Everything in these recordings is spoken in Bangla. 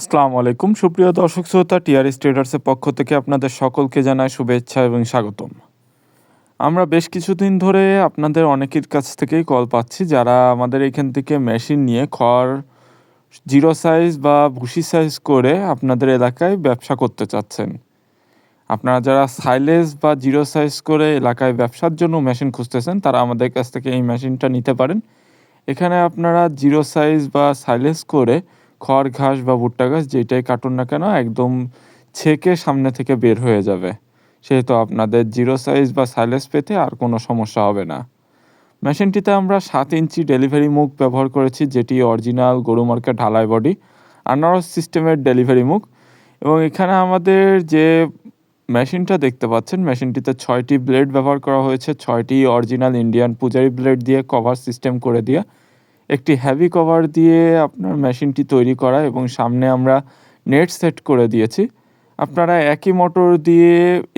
আসসালামু আলাইকুম। সুপ্রিয় দর্শক শ্রোতা টিআরএস ট্রেডার্সের পক্ষ থেকে আপনাদের সকলকে জানাই শুভেচ্ছা এবং স্বাগতম। আমরা বেশ কিছুদিন ধরে আপনাদের অনেকের কাছ থেকেই কল পাচ্ছি, যারা আমাদের এখান থেকে মেশিন নিয়ে খড়, জিরো সাইজ বা ভুসি সাইজ করে আপনাদের এলাকায় ব্যবসা করতে চাচ্ছেন। আপনারা যারা সাইলেজ বা জিরো সাইজ করে এলাকায় ব্যবসার জন্য মেশিন খুঁজতেছেন, তারা আমাদের কাছ থেকে এই মেশিনটা নিতে পারেন। এখানে আপনারা জিরো সাইজ বা সাইলেজ করে খড় ঘাস বা ভুট্টা ঘাস যেটাই কাটুন না কেন, একদম ছেঁকে সামনে থেকে বের হয়ে যাবে। সেহেতু আপনাদের জিরো সাইজ বা সাইলেজ পেতে আর কোনো সমস্যা হবে না। মেশিনটিতে আমরা সাত ইঞ্চি ডেলিভারি মুখ ব্যবহার করেছি, যেটি অরিজিনাল গরু মার্কেট ঢালাই বডি, আনারস সিস্টেমের ডেলিভারি মুখ। এবং এখানে আমাদের যে মেশিনটা দেখতে পাচ্ছেন, মেশিনটিতে ছয়টি ব্লেড ব্যবহার করা হয়েছে, ছয়টি অরিজিনাল ইন্ডিয়ান পূজারি ব্লেড দিয়ে, কভার সিস্টেম করে দিয়ে। একটি হ্যাভি কভার দিয়ে আপনার মেশিনটি তৈরি করা এবং সামনে আমরা নেট সেট করে দিয়েছি। আপনারা একই মোটর দিয়ে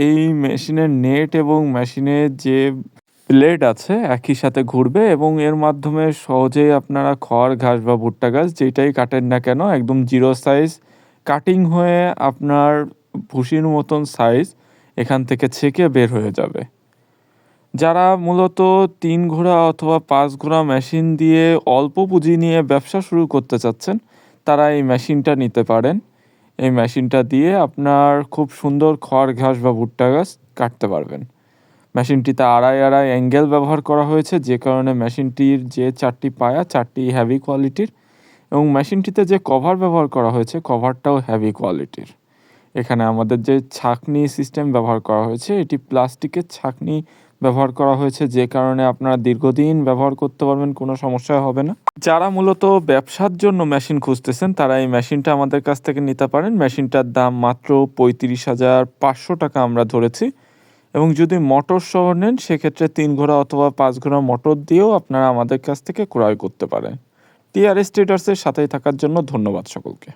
এই মেশিনের নেট এবং মেশিনের যে ব্লেড আছে একই সাথে ঘুরবে এবং এর মাধ্যমে সহজেই আপনারা খড় ঘাস বা ভুট্টা ঘাস যেটাই কাটেন না কেন একদম জিরো সাইজ কাটিং হয়ে আপনার ভুসির মতন সাইজ এখান থেকে ছেঁকে বের হয়ে যাবে। যারা মূলত তিন ঘোড়া অথবা পাঁচ ঘোড়া মেশিন দিয়ে অল্প পুঁজি নিয়ে ব্যবসা শুরু করতে চাচ্ছেন, তারা এই মেশিনটা নিতে পারেন। এই মেশিনটা দিয়ে আপনার খুব সুন্দর খড় ঘাস বা ভুট্টা ঘাস কাটতে পারবেন। মেশিনটিতে আড়াই আড়াই অ্যাঙ্গেল ব্যবহার করা হয়েছে, যে কারণে মেশিনটির যে চারটি পায়া, চারটি হ্যাভি কোয়ালিটির এবং মেশিনটিতে যে কভার ব্যবহার করা হয়েছে কভারটাও হ্যাভি কোয়ালিটির এখানে আমাদের যে ছাকনি সিস্টেম ব্যবহার করা হয়েছে, এটি প্লাস্টিকের ছাকনি ব্যবহার করা হয়েছে, যে কারণে আপনারা দীর্ঘদিন ব্যবহার করতে পারবেন, কোনো সমস্যা হবে না। যারা মূলত ব্যবসার জন্য মেশিন খুঁজতেছেন, তারা এই মেশিনটা আমাদের কাছ থেকে নিতে পারেন। মেশিনটার দাম মাত্র পঁয়ত্রিশ হাজার পাঁচশো টাকা আমরা ধরেছি। এবং যদি মোটর সহ নেন, সেক্ষেত্রে তিন ঘোড়া অথবা পাঁচ ঘোড়া মোটর দিয়েও আপনারা আমাদের কাছ থেকে ক্রয় করতে পারেন। টিআরএস ট্রেডার্সের সাথেই থাকার জন্য ধন্যবাদ সকলকে।